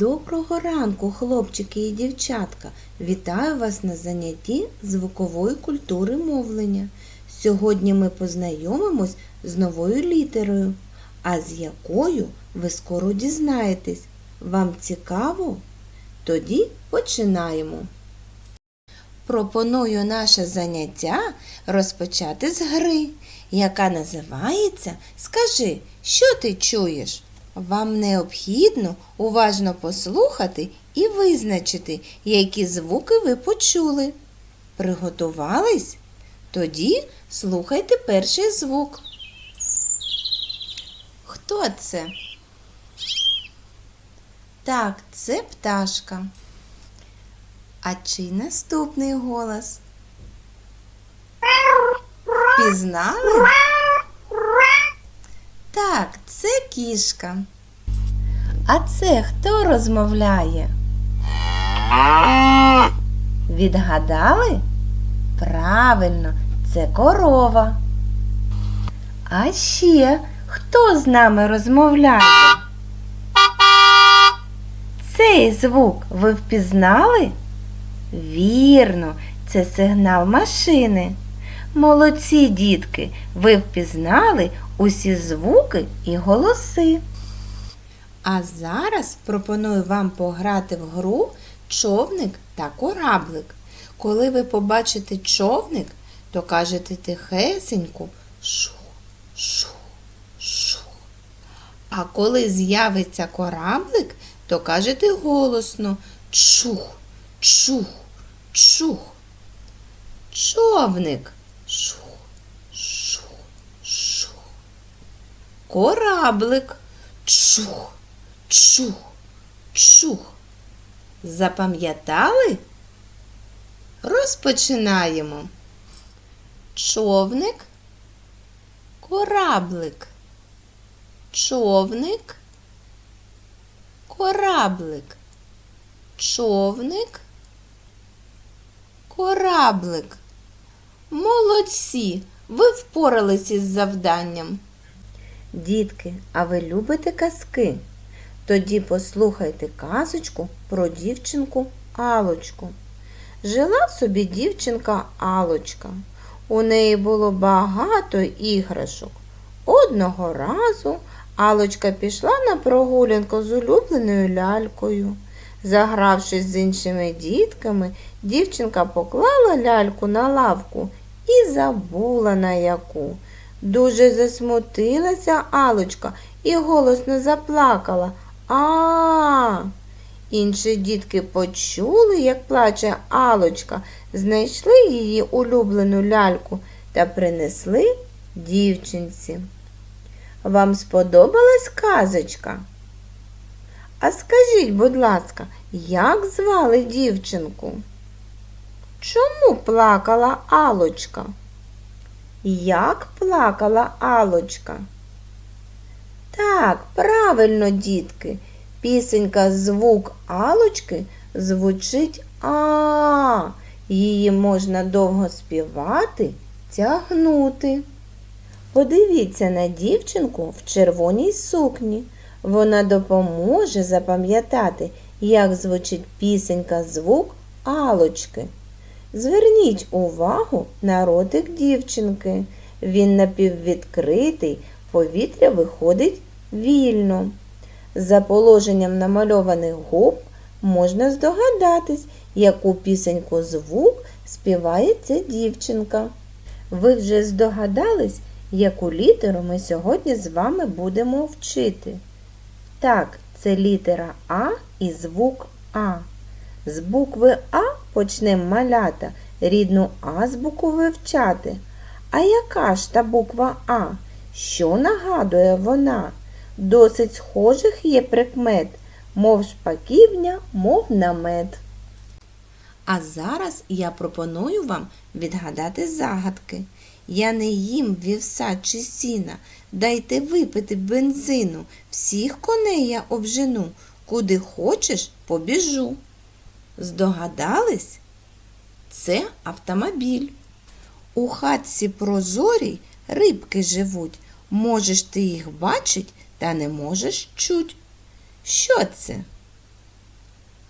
Доброго ранку, хлопчики і дівчатка! Вітаю вас на занятті звукової культури мовлення. Сьогодні ми познайомимось з новою літерою, а з якою ви скоро дізнаєтесь. Вам цікаво? Тоді починаємо. Пропоную наше заняття розпочати з гри, яка називається Скажи, що ти чуєш? Вам необхідно уважно послухати і визначити, які звуки ви почули. Приготувались? Тоді слухайте перший звук. Хто це? Так, це пташка. А чий наступний голос? Пізнали? Так, це кішка. А це хто розмовляє? Відгадали? Правильно, це корова. А ще хто з нами розмовляє? Цей звук ви впізнали? Вірно, це сигнал машини. Молодці, дітки, ви впізнали усі звуки і голоси. А зараз пропоную вам пограти в гру човник та кораблик. Коли ви побачите човник, то кажете тихесенько шух, шух, шух. А коли з'явиться кораблик, то кажете голосно чух, чух, чух. Човник. Шух, шух, шух. Кораблик. Чух, чух, чух. Запам'ятали? Розпочинаємо. Човник, кораблик. Човник, кораблик. Човник, кораблик. Молодці! Ви впоралися із завданням. Дітки, а ви любите казки? Тоді послухайте казочку про дівчинку Алочку. Жила собі дівчинка Алочка. У неї було багато іграшок. Одного разу Алочка пішла на прогулянку з улюбленою лялькою. Загравшись з іншими дітками, дівчинка поклала ляльку на лавку забула на яку. Дуже засмутилася Алочка і голосно заплакала. А. Інші дітки почули, як плаче Алочка, знайшли її улюблену ляльку та принесли дівчинці. Вам сподобалась казочка? А скажіть, будь ласка, як звали дівчинку? Чому плакала Алочка? Як плакала Алочка? Так, правильно, дітки. Пісенька звук Алочки звучить А. Її можна довго співати, тягнути. Подивіться на дівчинку в червоній сукні. Вона допоможе запам'ятати, як звучить пісенька звук Алочки. Зверніть увагу на ротик дівчинки. Він напіввідкритий, повітря виходить вільно. За положенням намальованих губ можна здогадатись, яку пісеньку звук співає ця дівчинка. Ви вже здогадались, яку літеру ми сьогодні з вами будемо вчити? Так, це літера А і звук А. З букви А почнемо малята рідну азбуку вивчати. А яка ж та буква А? Що нагадує вона? Досить схожих є прикмет, мов шпаківня, мов намет. А зараз я пропоную вам відгадати загадки. Я не їм вівса чи сіна, дайте випити бензину, всіх коней я обжену, куди хочеш побіжу. Здогадались? Це автомобіль. У хатці прозорій рибки живуть. Можеш ти їх бачить, та не можеш чуть. Що це?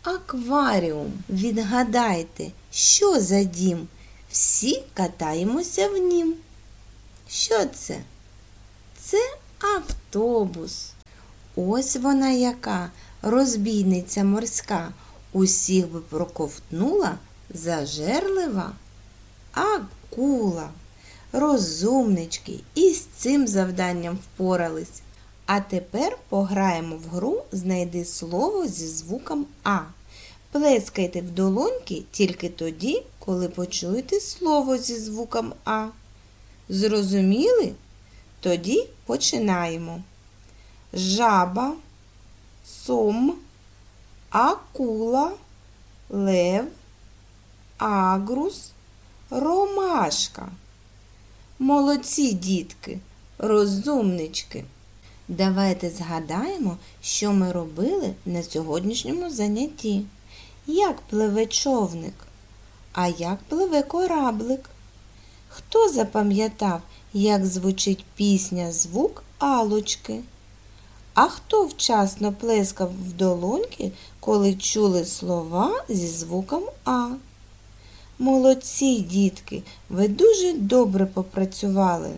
Акваріум. Відгадайте, що за дім? Всі катаємося в нім. Що це? Це автобус. Ось вона яка розбійниця морська. Усіх би проковтнула зажерлива акула. Розумнички і з цим завданням впорались. А тепер пограємо в гру Знайди слово зі звуком А. Плескайте в долоньки тільки тоді, коли почуєте слово зі звуком А. Зрозуміли? Тоді починаємо. Жаба, сом, акула, лев, агрус, ромашка. Молодці, дітки, розумнички. Давайте згадаємо, що ми робили на сьогоднішньому занятті. Як пливе човник? А як пливе кораблик? Хто запам'ятав, як звучить пісня звук алочки? А хто вчасно плескав в долоньки, коли чули слова зі звуком А? Молодці, дітки, ви дуже добре попрацювали.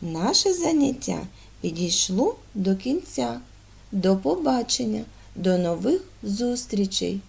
Наше заняття підійшло до кінця. До побачення, до нових зустрічей!